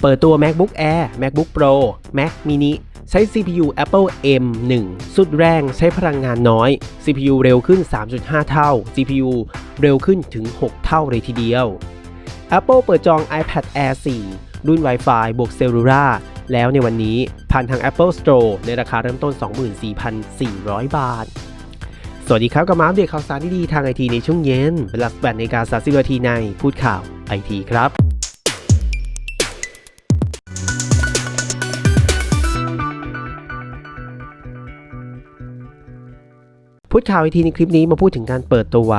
เปิดตัว MacBook Air MacBook Pro Mac mini ใช้ CPU Apple M1 สุดแรงใช้พลังงานน้อย CPU เร็วขึ้น 3.5 เท่า GPU เร็วขึ้นถึง 6 เท่าเลยทีเดียว Apple เปิดจอง iPad Air 4 รุ่น Wi-Fi บวกเซลลูล่าแล้วในวันนี้ผ่านทาง Apple Store ในราคาเริ่มต้น 24,400 บาท สวัสดีครับกับมาอัปเดตข่าวสารดีๆทางไอทีในช่วงเย็น เวลา8นาฬิกา30นาทีในพูดข่าวไอทีครับ พูดข่าวไอทีในคลิปนี้มาพูดถึงการเปิดตัว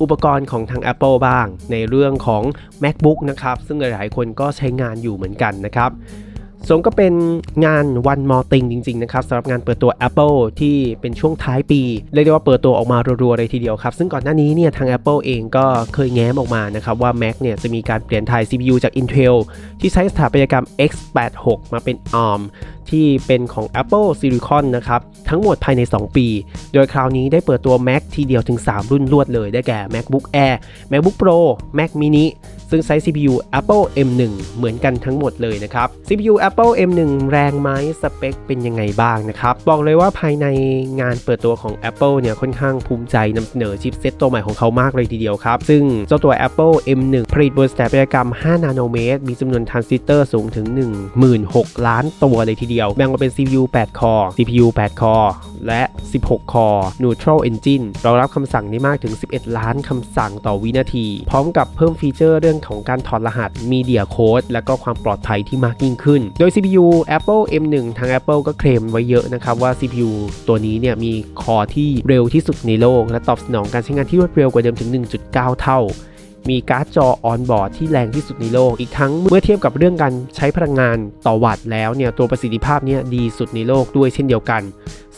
อุปกรณ์ของทาง Apple บ้าง ในเรื่องของ MacBook นะครับ ซึ่งหลายๆ คนก็ใช้งานอยู่เหมือนกันนะครับ สมก็เป็นงาน One More Thing จริง ๆ นะครับสำหรับงานเปิดตัว Apple ที่เป็นช่วงท้ายปี เรียกได้ว่าเปิดตัวออกมารัวๆเลยทีเดียวครับ ซึ่งก่อนหน้านี้เนี่ยทาง Apple เองก็เคยแง้มออกมานะครับ ว่า Mac เนี่ยจะมีการเปลี่ยนถ่าย CPU จาก Intel ที่ใช้สถาปัตยกรรม x86 มาเป็น ARM ที่เป็นของ Apple Silicon นะครับ ทั้งหมดภายใน 2 ปี โดยคราวนี้ได้เปิดตัว Mac ทีเดียวถึง 3 รุ่นรวดเลยได้แก่ MacBook Air MacBook Pro Mac mini ซึ่งใช้ CPU Apple M1 เหมือนกันทั้งหมดเลยนะครับ CPU Apple M1 แรงไหมสเปคเป็นยังไงบ้างนะครับ บอกเลยว่าภายในงานเปิดตัวของ Apple เนี่ยค่อนข้างภูมิใจนำเสนอชิปเซตตัวใหม่ของเขามากเลยทีเดียวครับ ซึ่งเจ้าตัว Apple M1 ผลิตบนสถาปัตยกรรม 5 นาโนเมตร มีจำนวนทรานซิสเตอร์สูงถึง 16 ล้านตัวเลยทีเดียว แบ่งออกเป็น CPU 8 คอ CPU 8 คอ และ 16 คอ Neutral Engine รองรับคำสั่งได้มากถึง 11 ล้านคำสั่งต่อวินาที พร้อมกับเพิ่มฟีเจอร์เรื่องของการถอดรหัส Media Code และก็ความปลอดภัยที่มากยิ่งขึ้นโดย CPU Apple M1 ทาง Apple ก็เคลมไว้เยอะนะครับว่า CPU ตัวนี้เนี่ยมีคอที่เร็วที่สุดในโลก และตอบสนองการใช้งานที่รวดเร็วกว่าเดิมถึง 1.9 เท่า มีการ์ดจอออนบอร์ดที่แรงที่สุดในโลก อีกทั้งเมื่อเทียบกับเรื่องการใช้พลังงานต่อวัตต์แล้วเนี่ยตัวประสิทธิภาพเนี่ยดีสุดในโลกด้วยเช่นเดียวกัน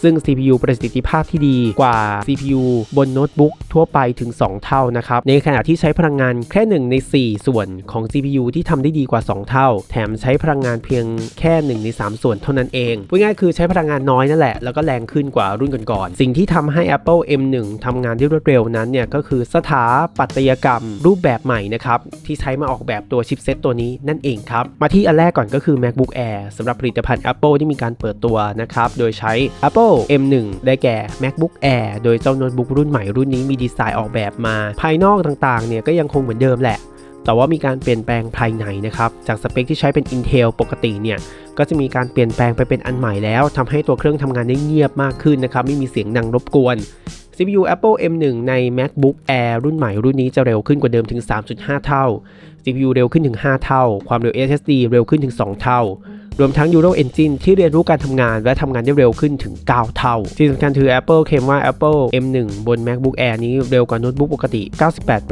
ซึ่ง CPU ประสิทธิภาพที่ดีกว่า CPU บนโน้ตบุ๊กทั่วไปถึง 2 เท่านะครับ ในขณะที่ใช้พลังงานแค่ 1 ใน 4 ส่วนของ CPU ที่ทำได้ดีกว่า 2 เท่า แถมใช้พลังงานเพียงแค่ 1 ใน 3 ส่วนเท่านั้นเองพูดง่ายๆคือใช้พลังงานน้อยนั่นแหละ แล้วก็แรงขึ้นกว่ารุ่นก่อนๆสิ่งที่ทำให้ Apple M1 ทำงานได้รวดเร็วนั้นเนี่ยก็คือสถาปัตยกรรมรูปแบบใหม่นะครับที่ใช้มาออกแบบตัวชิปเซตตัวนี้นั่นเองครับมาที่อันแรกก่อนก็คือ MacBook Air สำหรับผลิตภัณฑ์ Apple ที่มีการเปิดตัวนะครับโดยใช้ Apple M1 ได้แก่ MacBook Air โดยเจ้าโน้ตบุ๊กรุ่นใหม่รุ่นนี้มีดีไซน์ออกแบบมา ภายนอกต่างๆ เนี่ยก็ยังคงเหมือนเดิมแหละ แต่ว่ามีการเปลี่ยนแปลงภายในนะครับ จากสเปคที่ใช้เป็น Intel ปกติเนี่ย ก็จะมีการเปลี่ยนแปลงไปเป็นอันใหม่แล้วทำให้ตัวเครื่องทำงานได้เงียบมากขึ้นนะครับ ไม่มีเสียงดังรบกวน CPU Apple M1 ใน MacBook Air รุ่นใหม่รุ่นนี้จะเร็วขึ้นกว่าเดิมถึง 3.5 เท่า CPU เร็วขึ้นถึง 5 เท่า ความเร็ว SSD เร็วขึ้นถึง 2 เท่า รวมทั้ง Neural Engine ที่เรียนรู้การทำงานและทำงานได้เร็วขึ้นถึง 9 เท่า ที่สำคัญคือ Apple เคลมว่า Apple M1 บน MacBook Air นี้เร็วกว่าโน้ตบุ๊กปกติ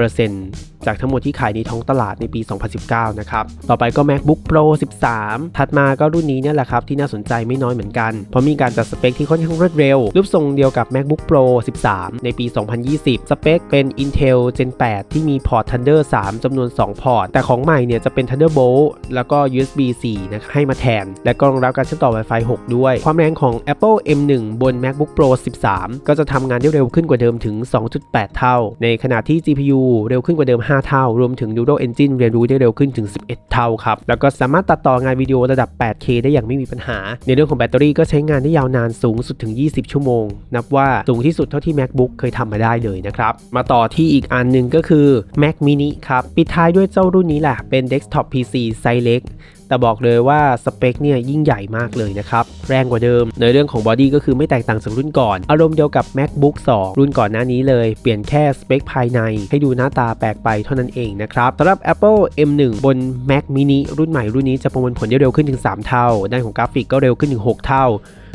98%จากทั้งหมดที่ขายในท้องตลาดในปี 2019 นะครับ ต่อไปก็ MacBook Pro 13 ถัดมาก็รุ่นนี้เนี่ยแหละครับ ที่น่าสนใจไม่น้อยเหมือนกัน เพราะมีการจัดสเปคที่ค่อนข้างรวดเร็ว รูปทรงเดียวกับ MacBook Pro 13 ในปี 2020 สเปคเป็น Intel Gen 8 ที่มีพอร์ต Thunder 3จำนวน 2 พอร์ต แต่ของใหม่เนี่ยจะเป็น Thunderbolt แล้วก็ USB 4 นะให้มาแทนและก็รองรับการเชื่อมต่อ Wi-Fi 6 ด้วย ความแรงของ Apple M1 บน MacBook Pro 13 ก็จะทำงานได้เร็วขึ้นกว่าเดิมถึง 2.8 เท่า ในขณะที่ GPU เร็วขึ้นกว่าเดิม 5 เท่า รวมถึง Neural Engine เรียนรู้ได้เร็วขึ้นถึง 11 เท่าครับ แล้วก็สามารถตัดต่องานวิดีโอระดับ 8K ได้อย่างไม่มีปัญหา ในเรื่องของแบตเตอรี่ก็ใช้งานได้ยาวนานสูงสุดถึง 20 ชั่วโมง นับว่าสูงที่สุดเท่าที่ MacBook เคยทำมาได้เลยนะครับ มาต่อที่อีกอันหนึ่งก็คือ Mac mini ครับ ปิดท้ายด้วยเจ้ารุ่นนี้แหละ เป็น Desktop PC ไซส์เล็ก แต่บอกเลยว่าสเปคเนี่ยยิ่งใหญ่มากเลยนะครับ แรงกว่าเดิม ในเรื่องของบอดี้ก็คือไม่แตกต่างจากรุ่นก่อน อารมณ์เดียวกับ MacBook 2 รุ่นก่อนหน้านี้เลย เปลี่ยนแค่สเปคภายใน ให้ดูหน้าตาแปลกไปเท่านั้นเองนะครับสำหรับ Apple M1 บน Mac mini รุ่นใหม่รุ่นนี้จะประมวลผลได้เร็วขึ้นถึง 3 เท่าด้านของกราฟิกก็เร็วขึ้นถึง 6 เท่า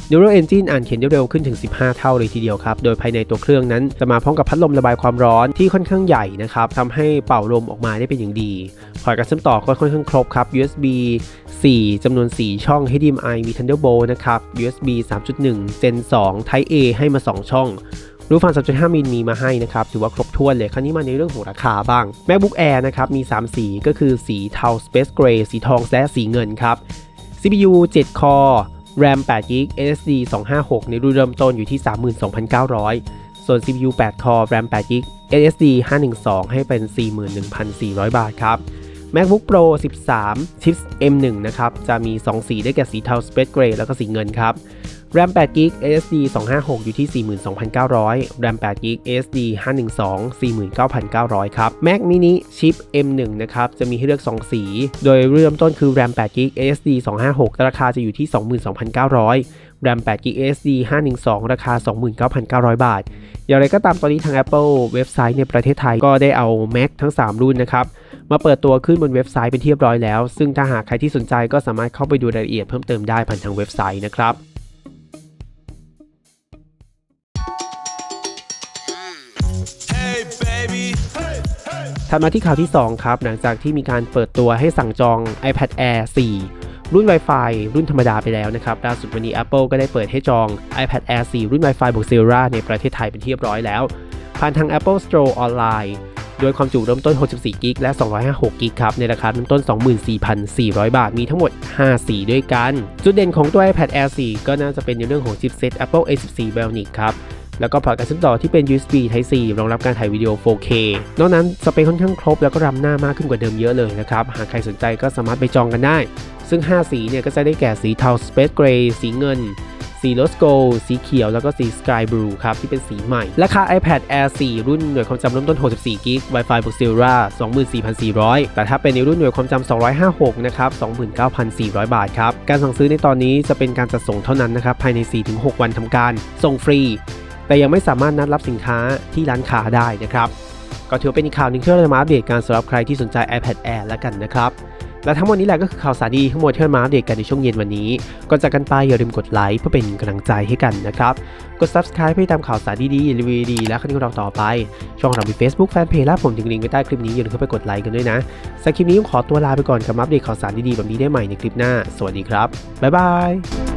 Neural Engine อ่านเขียนได้เร็วขึ้นถึง 15 เท่าเลยทีเดียวครับ โดยภายในตัวเครื่องนั้นจะมาพร้อมกับพัดลมระบายความร้อนที่ค่อนข้างใหญ่นะครับทำให้เป่าลมออกมาได้เป็นอย่างดีพอร์ตการเชื่อมต่อก็ค่อนข้างครบครับ USB 4 จำนวน 4 ช่อง HDMI มี Thunderbolt นะครับ USB 3.1 Gen 2 Type A ให้มา 2 ช่องรูฟัน3.5 มิลมีมาให้นะครับ ถือว่าครบถ้วนเลย คราวนี้มาในเรื่องของราคาบ้าง MacBook Air นะครับ มี 3 สีก็คือสีเทา Space Gray สีทองและสีเงินครับ CPU 7 Core RAM 8GB SSD 256 ในรุ่นเริ่มต้นอยู่ที่ 32,900 ส่วน CPU 8 Core RAM 8GB SSD 512 ให้เป็น 41,400 บาทครับ MacBook Pro 13 Chips M1 นะครับ จะมี 2 สีได้แก่สีเทา Space Gray แล้วก็สีเงินครับ RAM 8 g b SSD 256 อยู่ที่ 42,900 RAM 8 g b SSD 512 49,900 ครับ Mac mini chip M1 นะครับ จะมีให้เลือก 2 สี โดยเริ่มต้นคือ RAM 8 g b SSD 256 ราคาจะอยู่ที่ 22,900 RAM 8 g b SSD 512 ราคา 29,900 บาท อย่างไรก็ตามตอนนี้ทาง Apple เว็บไซต์ในประเทศไทยก็ได้เอา Mac ทั้ง 3 รุ่นนะครับ มาเปิดตัวขึ้นบนเว็บไซต์เป็นที่เรียบร้อยแล้ว ซึ่งถ้าหากใครที่สนใจก็สามารถเข้าไปดูรายละเอียดเพิ่มเติมได้ผ่านทางเว็บไซต์นะครับ ถัดมาที่ข่าวที่ 2 ครับ หลังจากที่มีการเปิดตัวให้สั่งจอง iPad Air 4 รุ่น Wi-Fi รุ่นธรรมดาไปแล้วนะครับ ล่าสุดวันนี้ Apple ก็ได้เปิดให้จอง iPad Air 4 รุ่น Wi-Fi บวก Sierra ในประเทศไทยเป็นที่เรียบร้อยแล้ว ผ่านทาง Apple Store ออนไลน์โดยความจุเริ่มต้น 64 กิกและ 256 กิกครับ ในราคาเริ่มต้น 24,400 บาท มีทั้งหมด 5 สีด้วยกัน จุดเด่นของตัว iPad Air 4 ก็น่าจะเป็นในเรื่องของชิปเซ็ต Apple A14 Bionic ครับ แล้วก็พอร์ตการเชื่อมต่อที่เป็น USB Type C รองรับการถ่ายวิดีโอ 4K นอกนั้นสเปคค่อนข้างครบแล้วก็รำหน้ามากขึ้นกว่าเดิมเยอะเลยนะครับ หากใครสนใจก็สามารถไปจองกันได้ ซึ่ง 5 สีเนี่ยก็จะได้แก่สีเทา Space Gray สีเงินสี Rose Gold สีเขียว แล้วก็สี Sky Blue ครับ ที่เป็นสีใหม่ ราคา iPad Air 4 รุ่นหน่วยความจำเริ่มต้น 64 g b Wi-Fi บวก Sierra 24,400 แต่ถ้าเป็นในรุ่นหน่วยความจำ 256 นะครับ 29,400 บาทครับ การสั่งซื้อในตอนนี้จะเป็นการจัดส่งเท่านั้นนะครับ ภายใน 4-6 วันทำการ ส่งฟรี แต่ยังไม่สามารถนัดรับสินค้าที่ร้านค้าได้นะครับ ก็ถือว่าเป็นอีกข่าวหนึ่งที่เรามาอัปเดตการสำหรับใครที่สนใจ iPad Air แล้วกันนะครับ และทั้งหมดนี้แหละก็คือข่าวสารดีทั้งหมดที่เรามาอัปเดตกันในช่วงเย็นวันนี้ก่อนจากกันไปอย่าลืมกดไลค์เพื่อเป็นกำลังใจให้กันนะครับ กด subscribe เพื่อตามข่าวสารดีๆรีวิวดีๆและคดีของเราต่อไป ช่องเรามี Facebook Fanpage และผมถึงลิงก์ไว้ใต้คลิปนี้อย่าลืมเข้าไปกดไลค์กันด้วยนะสำหรับคลิปนี้ผมขอตัวลาไปก่อนกับอัปเดตข่าวสารดีๆแบบนี้ได้ใหม่ในคลิปหน้า สวัสดีครับบ๊ายบาย